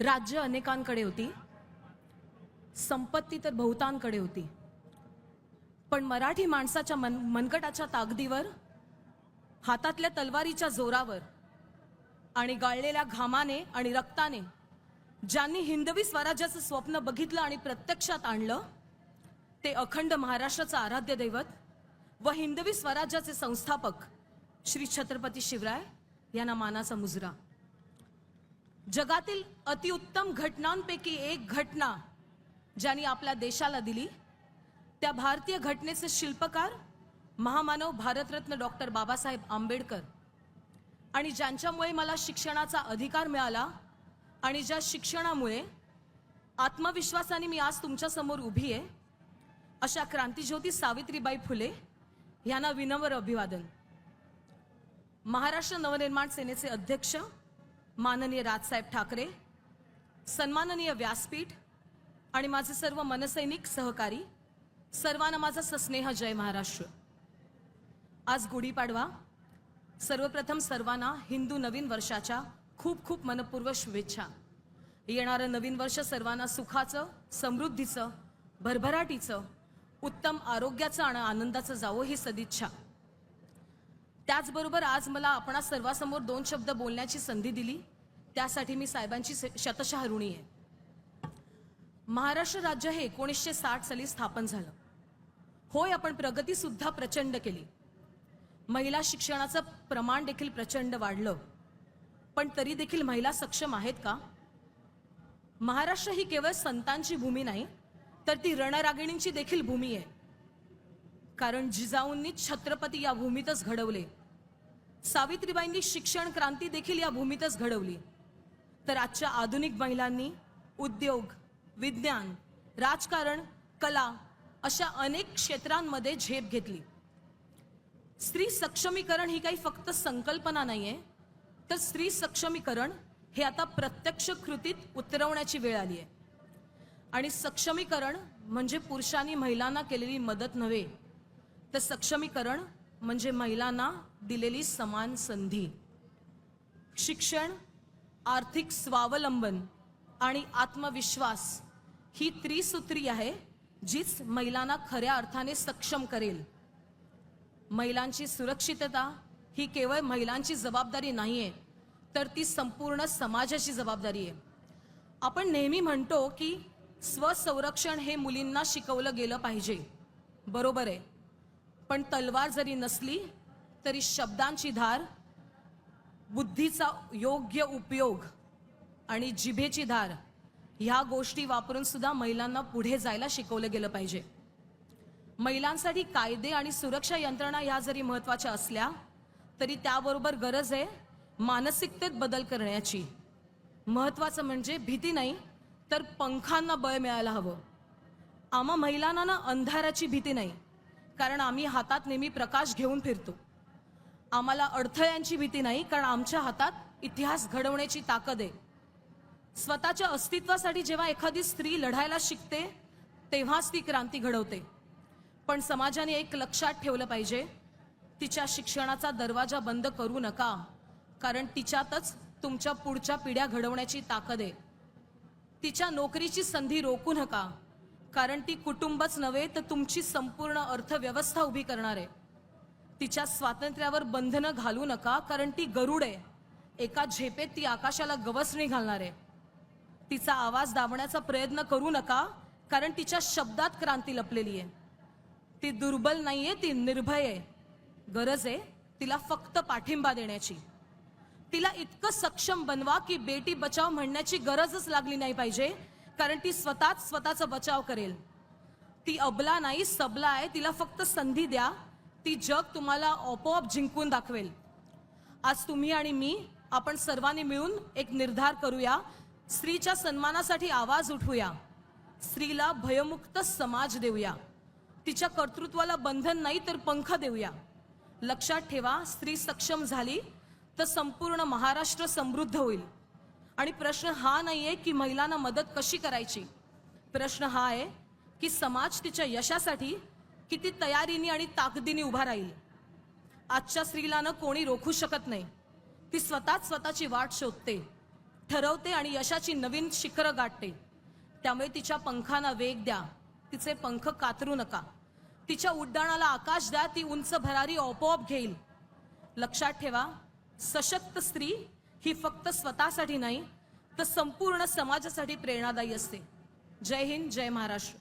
राज्य अनेकांकडे होती. संपत्ती तर बहुतांकडे होती. पण मराठी माणसाच्या मन मनकटाच्या ताकदीवर हातातल्या तलवारीच्या जोरावर आणि गाळलेल्या घामाने आणि रक्ताने ज्यांनी हिंदवी स्वराज्याचं स्वप्न बघितलं आणि प्रत्यक्षात आणलं ते अखंड महाराष्ट्राचं आराध्य दैवत व हिंदवी स्वराज्याचे संस्थापक श्री छत्रपती शिवराय यांना मानाचा मुजरा. जगातील अतिउत्तम घटनांपैकी एक घटना ज्यांनी आपल्या देशाला दिली त्या भारतीय घटनेचे शिल्पकार महामानव भारतरत्न डॉक्टर बाबासाहेब आंबेडकर. आणि ज्यांच्यामुळे मला शिक्षणाचा अधिकार मिळाला आणि ज्या शिक्षणामुळे आत्मविश्वासाने मी आज तुमच्यासमोर उभी आहे अशा क्रांतिज्योती सावित्रीबाई फुले यांना विनम्र अभिवादन. महाराष्ट्र नवनिर्माण सेनेचे अध्यक्ष माननीय राजसाहेब ठाकरे सन्माननीय व्यासपीठ आणि माझे सर्व मनसैनिक सहकारी सर्वांना माझा सस्नेह जय महाराष्ट्र. आज गुढीपाडवा सर्वप्रथम सर्वांना हिंदू नवीन वर्षाच्या खूप खूप मनपूर्वक शुभेच्छा. येणारं नवीन वर्ष सर्वांना सुखाचं समृद्धीचं भरभराटीचं उत्तम आरोग्याचं आणि आनंदाचं जावं ही सदिच्छा. त्याचबरोबर आज मला आपणा सर्वांसमोर दोन शब्द बोलण्याची संधी दिली. त्यासाठी मी साहेबांची शतशः ऋणी आहे. महाराष्ट्र राज्य हे एकोणीसशे साठ साली स्थापन झालं. होय आपण प्रगती सुद्धा प्रचंड केली. महिला शिक्षणाचं प्रमाण देखील प्रचंड वाढलं. पण तरी देखील महिला सक्षम आहेत का? महाराष्ट्र ही केवळ संतांची भूमी नाही तर ती रणरागिणींची देखील भूमी आहे. कारण जिजाऊंनी छत्रपती या भूमीतच घडवले. सावित्रीबाईंनी शिक्षण क्रांती देखील या भूमीतच घडवली. तर आजच्या आधुनिक महिलांनी उद्योग विज्ञान राजकारण कला अशा अनेक क्षेत्रांमध्ये झेप घेतली. स्त्री सक्षमीकरण ही काही फक्त संकल्पना नाही आहे तर स्त्री सक्षमीकरण हे आता प्रत्यक्ष कृतीत उतरवण्याची वेळ आली आहे. आणि सक्षमीकरण म्हणजे पुरुषांनी महिलांना केलेली मदत नव्हे तर सक्षमीकरण म्हणजे महिलांना दिलेली समान संधी. शिक्षण आर्थिक स्वावलंबन आणि आत्मविश्वास ही त्रिसूत्री आहे जीच महिलांना खऱ्या अर्थाने सक्षम करेल. महिलांची सुरक्षितता ही केवळ महिलांची जबाबदारी नाही आहे तर ती संपूर्ण समाजाची जबाबदारी आहे. आपण नेहमी म्हणतो की स्वसंरक्षण हे मुलींना शिकवलं गेलं पाहिजे. बरोबर आहे. पण तलवार जरी नसली तरी शब्दांची धार बुद्धीचा योग्य उपयोग आणि जिभेची धार ह्या गोष्टी वापरून सुद्धा महिलांना पुढे जायला शिकवलं गेलं पाहिजे. महिलांसाठी कायदे आणि सुरक्षा यंत्रणा ह्या जरी महत्त्वाच्या असल्या तरी त्याबरोबर गरज आहे मानसिकतेत बदल करण्याची. महत्वाचं म्हणजे भीती नाही तर पंखांना बळ मिळायला हवं. आम्हा महिलांना ना अंधाराची भीती नाही. कारण आम्ही हातात नेहमी प्रकाश घेऊन फिरतो. आम्हाला अडथळ्यांची भीती नाही कारण आमच्या हातात इतिहास घडवण्याची ताकद आहे. स्वतःच्या अस्तित्वासाठी जेव्हा एखादी स्त्री लढायला शिकते तेव्हाच ती क्रांती घडवते. पण समाजाने एक लक्षात ठेवलं पाहिजे तिच्या शिक्षणाचा दरवाजा बंद करू नका कारण तिच्यातच तुमच्या पुढच्या पिढ्या घडवण्याची ताकद आहे. तिच्या नोकरीची संधी रोखू नका कारण ती कुटुंबच नव्हे तर तुमची संपूर्ण अर्थव्यवस्था उभी करणार आहे. तिच्या स्वातंत्र्यावर बंधनं घालू नका कारण ती गरुड आहे. एका झेपेत ती आकाशाला गवसणी घालणार आहे. तिचा आवाज दाबण्याचा प्रयत्न करू नका कारण तिच्या शब्दात क्रांती लपलेली आहे. ती दुर्बल नाही आहे ती निर्भय आहे. गरज आहे तिला फक्त पाठिंबा देण्याची. तिला इतकं सक्षम बनवा की बेटी बचाव म्हणण्याची गरजच लागली नाही पाहिजे कारण ती स्वतःच स्वतःचा बचाव करेल. ती अबला नाही सबला आहे. तिला फक्त संधी द्या. ती जग तुम्हाला आपोआप जिंकून दाखवेल. आज तुम्ही आणि मी आपण सर्वांनी मिळून एक निर्धार करूया. स्त्रीच्या सन्मानासाठी आवाज उठवूया. स्त्रीला भयमुक्त समाज देऊया. तिच्या कर्तृत्वाला बंधन नाही तर पंख देऊया. लक्षात ठेवा स्त्री सक्षम झाली तर संपूर्ण महाराष्ट्र समृद्ध होईल. आणि प्रश्न हा नाही आहे की महिलांना मदत कशी करायची. प्रश्न हा आहे की समाज तिच्या यशासाठी किती तयारीने आणि ताकदीने उभा राहील. आजच्या स्त्रीला ना कोणी रोखू शकत नाही. ती स्वतःच स्वतःची वाट शोधते ठरवते आणि यशाची नवीन शिखरं गाठते. त्यामुळे तिच्या पंखांना वेग द्या. तिचे पंख कातरू नका. तिच्या उड्डाणाला आकाश द्या. ती उंच भरारी आपोआप घेईल. लक्षात ठेवा सशक्त स्त्री ही फक्त स्वतःसाठी नाही तर संपूर्ण समाजासाठी प्रेरणादायी असते. जय हिंद जय महाराष्ट्र.